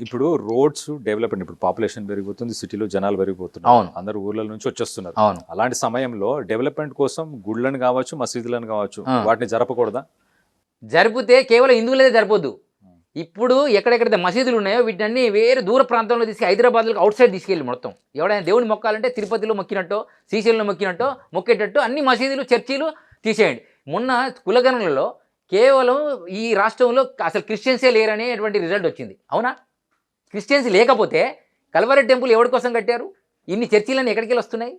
ఇప్పుడు roads development ఇప్పుడు population పెరిగిపోతుంది సిటీలో జనాలు పెరిగిపోతున్నారు. అవును. అందరు ఊర్ల నుంచి వచ్చేస్తున్నారు. అవును. అలాంటి సమయంలో డెవలప్మెంట్ కోసం గుళ్ళని కావచ్చు మసీదులను కావచ్చు. వాటిని జరపకూడదా? జరిపితే కేవలం హిందువులదే సరిపోద్దు. ఇప్పుడు ఎక్కడెక్కడైతే మసీదులు ఉన్నాయో వీటిని వేరే దూర ప్రాంతంలో తీసుకు హైదరాబాద్లో అవుట్ సైడ్ తీసుకెళ్ళి మొత్తం. ఎవడైనా దేవుని మొక్కాలంటే తిరుపతిలో మొక్కినట్టో శ్రీశైలంలో మొక్కినట్టో మొక్కేటట్టు అన్ని మసీదులు చర్చీలు తీసేయండి. మొన్న కులగణనలలో కేవలం ఈ రాష్ట్రంలో అసలు క్రిస్టియన్సే లేరనేటువంటి రిజల్ట్ వచ్చింది. అవునా? క్రిస్టియన్స్ లేకపోతే కల్వరి టెంపుల్ ఎవరి కోసం కట్టారు? ఇన్ని చర్చీలన్నీ ఎక్కడికి వెళ్ళి వస్తున్నాయి?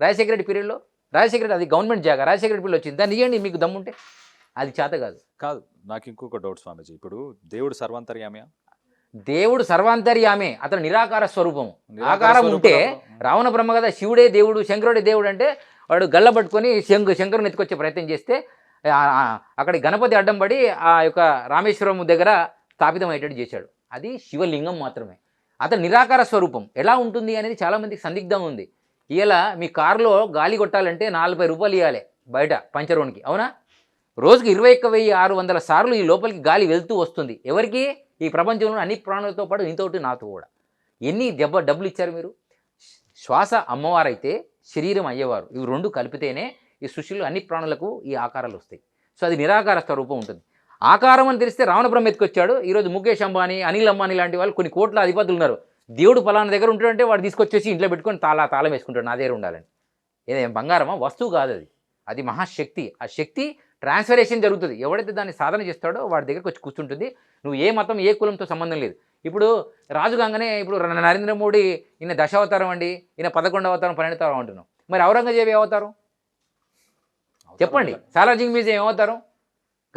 రాజశేఖర రెడ్డి పీరియడ్లో రాజశేఖర రెడ్డి అది గవర్నమెంట్ జాగా. రాజశేఖర రెడ్డి పీరియడ్ వచ్చింది దాన్ని ఇవ్వండి మీకు దమ్ముంటే అది చేత కాదు. కాదు నాకు ఇంకొక డౌట్ స్వామీజీ. ఇప్పుడు దేవుడు సర్వాంతర్యామి? దేవుడు సర్వాంతర్యామే. అతను నిరాకార స్వరూపము. ఆకారం ఉంటే రావణ బ్రహ్మ కదా శివుడే దేవుడు శంకరుడే దేవుడు అంటే వాడు గల్ల పట్టుకొని శంకు శంకరుని ఎత్తుకొచ్చే ప్రయత్నం చేస్తే అక్కడ గణపతి అడ్డం పడి ఆ యొక్క రామేశ్వరం దగ్గర స్థాపితం అయ్యేటట్టు చేశాడు. అది శివలింగం మాత్రమే. అతను నిరాకార స్వరూపం ఎలా ఉంటుంది అనేది చాలామందికి సందిగ్ధం ఉంది. ఇలా మీ కారులో గాలి కొట్టాలంటే నలభై రూపాయలు ఇవ్వాలి బయట పంచరోనికి అవునా? రోజుకి ఇరవై ఒక్క వెయ్యి ఆరు వందల సార్లు ఈ లోపలికి గాలి వెళ్తూ వస్తుంది. ఎవరికి? ఈ ప్రపంచంలో అన్ని ప్రాణులతో పాటు ఇంతోటి నాతో కూడా. ఎన్ని దెబ్బ డబ్బులు ఇచ్చారు మీరు? శ్వాస అమ్మవారైతే శరీరం అయ్యేవారు. ఇవి రెండు కలిపితేనే ఈ సృష్టిలో అన్ని ప్రాణులకు ఈ ఆకారాలు వస్తాయి. సో అది నిరాకార స్వరూపం ఉంటుంది. ఆకారం అని తెలిస్తే రావణ బ్రహ్మ ఎత్తుకొచ్చాడు ఈరోజు ముఖేష్ అంబానీ అనిల్ అంబానీ లాంటి వాళ్ళు కొన్ని కోట్ల అధిపతులు ఉన్నారు. దేవుడు పలానా దగ్గర ఉంటాడంటే వాడు తీసుకొచ్చేసి ఇంట్లో పెట్టుకొని తాళా తాళం వేసుకుంటాడు నా దగ్గర ఉండాలని. ఏదేం బంగారమా? వస్తువు కాదు అది. అది మహాశక్తి. ఆ శక్తి ట్రాన్స్ఫరేషన్ జరుగుతుంది. ఎవడైతే దాన్ని సాధన చేస్తాడో వాడి దగ్గరకు వచ్చి కూర్చుంటుంది. నువ్వు ఏ మతం ఏ కులంతో సంబంధం లేదు. ఇప్పుడు రాజు కాగానే ఇప్పుడు నరేంద్ర మోడీ ఈయన దశావతారం అండి ఈయన పదకొండవ అవతారం పన్నెండవ అవతారం అంటున్నాం మరి ఔరంగజేబు ఏ అవతారం చెప్పండి సాలార్జింగ్ మ్యూజియం ఏమవుతారు?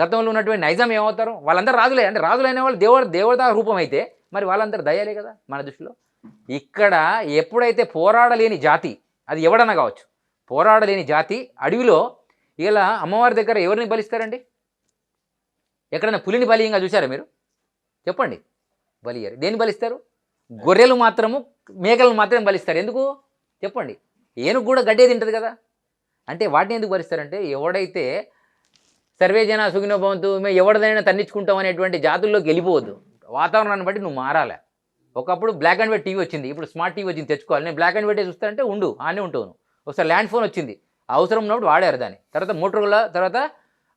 గతంలో ఉన్నటువంటి నైజాం ఏమవుతారు? వాళ్ళందరూ రాజులే. అంటే రాజులైన వాళ్ళు దేవుడు దేవతా రూపం అయితే మరి వాళ్ళందరూ దయాలే కదా మన దృష్టిలో? ఇక్కడ ఎప్పుడైతే పోరాడలేని జాతి అది ఎవడన్నా కావచ్చు పోరాడలేని జాతి అడవిలో ఇలా అమ్మవారి దగ్గర ఎవరిని బలిస్తారండి? ఎక్కడైనా పులిని బలియంగా చూసారా మీరు? చెప్పండి. బలియారు. దేన్ని బలిస్తారు? గొర్రెలు మాత్రము మేకలను మాత్రమే బలిస్తారు. ఎందుకు? చెప్పండి. ఏనుగు కూడా గడ్డే తింటుంది కదా. అంటే వాటిని ఎందుకు భరిస్తారంటే ఎవడైతే సర్వే జన సుఖినో భవంతు మేము ఎవరిదైనా తన్నించుకుంటాం అనేటువంటి జాతుల్లోకి వెళ్ళిపోవద్దు. వాతావరణాన్ని బట్టి నువ్వు మారాలి. ఒకప్పుడు బ్లాక్ అండ్ వైట్ టీవీ వచ్చింది. ఇప్పుడు స్మార్ట్ టీవీ వచ్చింది తెచ్చుకోవాలి. నేను బ్లాక్ అండ్ వైటే చూస్తానంటే ఉండు ఆనే ఉంటాను నువ్వు. ఒకసారి ల్యాండ్ ఫోన్ వచ్చింది. అవసరం ఉన్నప్పుడు వాడారు దాన్ని. తర్వాత మోటరోలా తర్వాత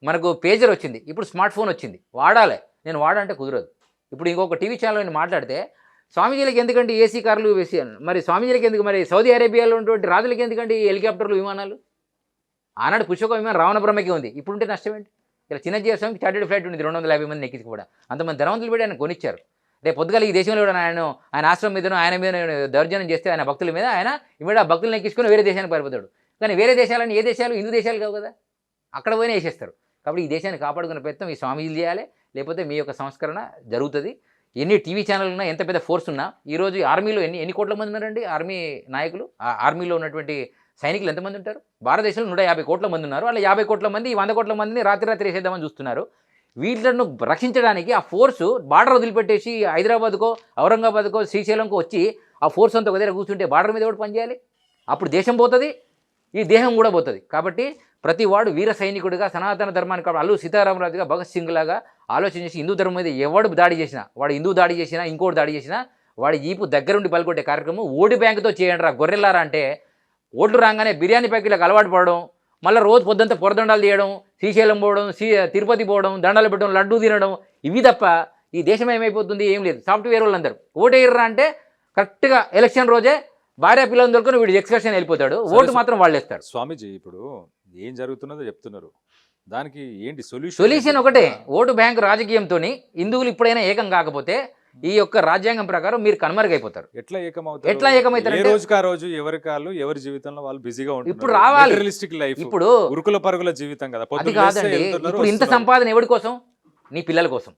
మనకు పేజర్ వచ్చింది. ఇప్పుడు స్మార్ట్ ఫోన్ వచ్చింది. వాడాలి. నేను వాడంటే కుదరదు. ఇప్పుడు ఇంకొక టీవీ ఛానల్ నేను మాట్లాడితే స్వామీజీలకు ఎందుకంటే ఏసీ కార్లు వేసి మరి స్వామీజీలకు ఎందుకు మరి సౌదీ అరేబియాలో ఉన్నటువంటి రాజులకి ఎందుకంటే ఈ హెలికాప్టర్లు విమానాలు? ఆనాడు పుష్పక విమానం రావణ బ్రహ్మకి ఉంది. ఇప్పుడు ఉంటే నష్టం ఏంటి? ఇలా చిన్నజీవ స్వామికి చార్టెడ్ ఫ్లైట్ ఉంది రెండు వందల యాభై మంది ఎక్కించి కూడా. అంతమంది ధనవంతులు పెట్టి ఆయన కొనిచ్చారు. రేపు పొద్దుగల ఈ దేశంలో కూడా ఆయన ఆయన ఆశ్రమం మీదనో ఆయన మీద దౌర్జన్యం చేస్తే ఆయన భక్తుల మీద ఆయన ఇవిడ ఆ భక్తులను ఎక్కించుకొని వేరే దేశానికి పారిపోతాడు. కానీ వేరే దేశాలని ఏ దేశాలు? హిందూ దేశాలు కావు కదా. అక్కడ పోయినా వేసేస్తారు. కాబట్టి ఈ దేశాన్ని కాపాడుకునే ప్రయత్నం ఈ స్వామీజీలు చేయాలి. లేకపోతే మీ యొక్క సంస్కరణ జరుగుతుంది. ఎన్ని టీవీ ఛానల్ ఉన్నా ఎంత పెద్ద ఫోర్స్ ఉన్నా ఈరోజు ఆర్మీలో ఎన్ని ఎన్ని కోట్ల మంది ఉన్నారండి? ఆర్మీ నాయకులు? ఆ ఆర్మీలో ఉన్నటువంటి సైనికులు ఎంతమంది ఉంటారు? భారతదేశంలో నూట యాభై కోట్ల మంది ఉన్నారు. వాళ్ళ యాభై కోట్ల మంది ఈ వంద కోట్ల మందిని రాత్రి రాత్రి వేసేద్దామని చూస్తున్నారు. వీళ్ళను రక్షించడానికి ఆ ఫోర్సు బార్డర్ వదిలిపెట్టేసి హైదరాబాద్కో ఔరంగాబాద్కో శ్రీశైలంకో వచ్చి ఆ ఫోర్స్ అంతా ఒక దగ్గర కూర్చుంటే బార్డర్ మీద కూడా పనిచేయాలి? అప్పుడు దేశం పోతుంది ఈ దేహం కూడా పోతుంది. కాబట్టి ప్రతి వాడు వీర సైనికుడిగా సనాతన ధర్మానికి అల్లు సీతారామరాజుగా భగత్ సింగ్ లాగా ఆలోచన చేసి హిందూ ధర్మం మీద ఎవడు దాడి చేసినా వాడు హిందూ దాడి చేసినా ఇంకోటి దాడి చేసినా వాడి ఈపు దగ్గరుండి పలుకొట్టే కార్యక్రమం ఓటు బ్యాంకుతో చేయండి రా గొర్రెల్లారా అంటే ఓట్లు రాగానే బిర్యానీ ప్యాకెట్లకు అలవాటు పడడం మళ్ళీ రోజు పొద్దుంతా పొరదండాలు తీయడం శ్రీశైలం పోవడం శ్రీ తిరుపతి పోవడం దండాలు పెట్టడం లడ్డూ తినడం ఇవి తప్ప ఈ దేశం ఏమైపోతుంది ఏం లేదు. సాఫ్ట్వేర్ వాళ్ళందరూ. ఓటేయర్రా అంటే కరెక్ట్గా ఎలక్షన్ రోజే భార్య పిల్లలు దొరుకుని వీడు ఎక్స్కర్షన్ వెళ్ళిపోతాడు. ఓటు మాత్రం వాళ్ళు వేస్తారు స్వామీజీ ఇప్పుడు ఏం జరుగుతున్నదో చెప్తున్నారు. దానికి ఏంటి సొల్యూషన్ సొల్యూషన్ ఒకటే. ఓటు బ్యాంకు రాజకీయంతో హిందువులు ఇప్పుడైనా ఏకం కాకపోతే ఈ యొక్క రాజ్యాంగం ప్రకారం మీరు కనుమరుగైపోతారు. ఎట్లా ఏకమవుతారు? ఎట్లా ఏకమవుతారు ఏ రోజుకి రోజు ఎవరి కాళ్ళు ఎవరి జీవితంలో వాళ్ళు బిజీగా ఉంటారు ఇప్పుడు రావాలి. రియలిస్టిక్ లైఫ్ ఇప్పుడు ఉరుకుల పరుగుల జీవితం కదా. అది కాదండి. ఇప్పుడు ఇంత. సంపాదన ఎవడి కోసం? నీ పిల్లల కోసం.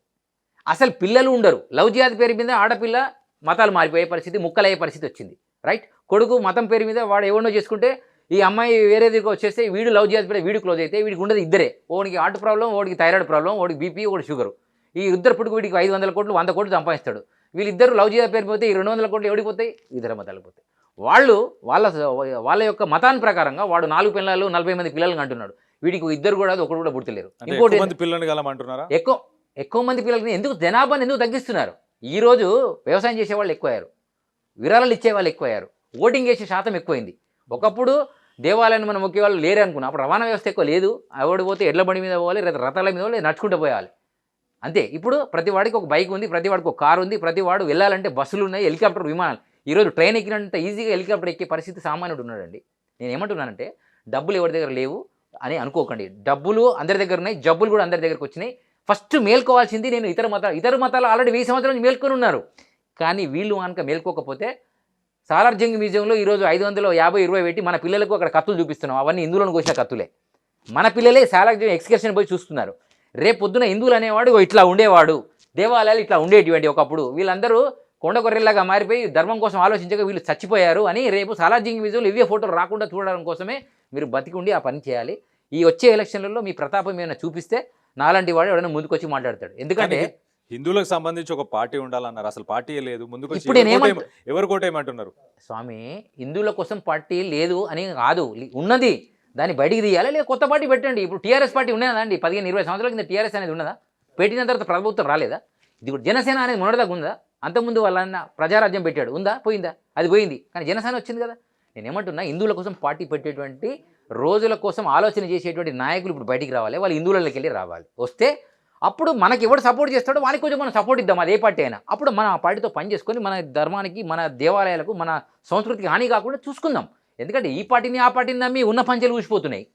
అసలు పిల్లలు ఉండరు. లవ్ జిహాద్ పేరు మీద ఆడపిల్ల మతాలు మారిపోయే పరిస్థితి ముక్కలయ్యే పరిస్థితి వచ్చింది. రైట్ కొడుకు మతం పేరు మీద వాడు ఎవరినో చేసుకుంటే ఈ అమ్మాయి వేరే దగ్గర వచ్చేస్తే వీడు లవ్ జిహాద్ పేరు వీడు క్లోజ్ అయితే వీడికి ఉండదు ఇద్దరే. ఓడికి హార్ట్ ప్రాబ్లం ఓడికి థైరాయిడ్ ప్రాబ్లం ఓడికి బీపీ ఓడి షుగర్ ఈ ఇద్దరు పుట్టుకు వీడికి ఐదు వందల కోట్లు వంద కోట్లు సంపాదిస్తాడు. వీళ్ళిద్దరు లవ్ జిహాద్ పేరు పోతే ఈ రెండు వందల కోట్లు ఎవడిపోతాయి ఇద్దరు మతాలు పోతాయి. వాళ్ళు వాళ్ళ వాళ్ళ యొక్క మతాన్ని ప్రకారంగా వాడు నాలుగు పిల్లలు నలభై మంది పిల్లలు అంటున్నాడు. వీడికి ఇద్దరు కూడా ఒకడు కూడా పుడతలేరు. ఇంకోటి పిల్లల్ని కలమంటున్నారా ఎక్కువ ఎక్కువ మంది పిల్లలకి ఎందుకు జనాభాని ఎందుకు తగ్గిస్తున్నారు? ఈరోజు వ్యవసాయం చేసే వాళ్ళు ఎక్కువయ్యారు. విరాళాలు ఇచ్చే వాళ్ళు ఎక్కువయ్యారు. ఓటింగ్ చేసే శాతం ఎక్కువైంది. ఒకప్పుడు దేవాలయాన్ని మనం మొక్కే వాళ్ళు లేరు అనుకున్నాం. అప్పుడు రవాణా వ్యవస్థ ఎక్కువ లేదు. ఎవడు పోతే ఎడ్ల బండి మీద పోవాలి లేదా రథాల మీద పోవాలి నడుచుకుంటూ పోవాలి అంతే. ఇప్పుడు ప్రతి వాడికి ఒక బైక్ ఉంది ప్రతి వాడికి ఒక కారు ఉంది ప్రతి వాడు వెళ్ళాలంటే బస్సులు ఉన్నాయి హెలికాప్టర్ విమానాలు. ఈరోజు ట్రైన్ ఎక్కినంత ఈజీగా హెలికాప్టర్ ఎక్కే పరిస్థితి సామాన్యుడు ఉన్నాడండి. నేను ఏమంటున్నానంటే డబ్బులు ఎవరి దగ్గర లేవు అని అనుకోకండి. డబ్బులు అందరి దగ్గర ఉన్నాయి జబ్బులు కూడా అందరి దగ్గరకు వచ్చినాయి. ఫస్ట్ మేల్కోవాల్సింది నేను ఇతర మతాలు ఇతర మతాలు ఆల్రెడీ వెయ్యి సంవత్సరాల నుంచి మేల్కొని ఉన్నారు. కానీ వీళ్ళు కనుక మేల్కోకపోతే సాలార్జంగ్ మ్యూజియంలో ఈరోజు ఐదు వందల యాభై ఇరవై పెట్టి మన పిల్లలకు అక్కడ కత్తులు చూపిస్తున్నాం. అవన్నీ హిందువులను కోసిన కత్తులే. మన పిల్లలే సాలార్జంగ్ ఎక్స్కర్షన్ పోయి చూస్తున్నారు. రేపు పొద్దున హిందువులు అనేవాడు "ఓ ఇట్లా ఉండేవాడు దేవాలయాలు ఇట్లా ఉండేటివంటి ఒకప్పుడు. వీళ్ళందరూ కొండ కొర్రెల్లాగా మారిపోయి ధర్మం కోసం ఆలోచించక వీళ్ళు చచ్చిపోయారు అని రేపు సాలార్జింగ్ మ్యూజియంలో ఇవే ఫోటోలు రాకుండా చూడడం కోసమే మీరు బతికి ఉండి ఆ పని చేయాలి. ఈ వచ్చే ఎలక్షన్లలో మీ ప్రతాపం ఏమైనా చూపిస్తే నాలాంటి వాడు ఎవడైనా ముందుకొచ్చి మాట్లాడతాడు. ఎందుకంటే హిందువులకు సంబంధించి ఒక పార్టీ ఉండాలన్నారు. అసలు పార్టీ లేదు. ముందుకు ఎవరు కోటేయమంటున్నారు స్వామి హిందువుల కోసం పార్టీ లేదు అని కాదు. ఉన్నది. దాన్ని బయటికి తీయాలి? లేదా కొత్త పార్టీ పెట్టండి. ఇప్పుడు టీఆర్ఎస్ పార్టీ ఉన్నదా అండి? పదిహేను ఇరవై సంవత్సరాల కింద టీఆర్ఎస్ అనేది ఉన్నదా? పెట్టిన తర్వాత ప్రభుత్వం రాలేదా? ఇది కూడా జనసేన అనేది మొన్నటిదాకా ఉందా? అంతకుముందు వాళ్ళన్న ప్రజారాజ్యం పెట్టాడు. ఉందా? పోయిందా? అది పోయింది. కానీ జనసేన వచ్చింది కదా. నేను ఏమంటున్నా హిందువుల కోసం పార్టీ పెట్టేటువంటి రోజుల కోసం ఆలోచన చేసేటువంటి నాయకులు ఇప్పుడు బయటికి రావాలి. వాళ్ళు హిందువులకి వెళ్ళి రావాలి. వస్తే అప్పుడు మనకి ఎవడు సపోర్ట్ చేస్తాడో వాళ్ళకి కొంచెం మనం సపోర్ట్ ఇద్దాం. అది ఏ పార్టీ అయినా. అప్పుడు మనం ఆ పార్టీతో పని చేసుకొని మన ధర్మానికి మన దేవాలయాలకు మన సంస్కృతికి హాని కాకుండా చూసుకుందాం. ఎందుకంటే ఈ పార్టీని ఆ పార్టీని నమ్మి ఉన్న పంచెలు ఊసిపోతున్నాయి.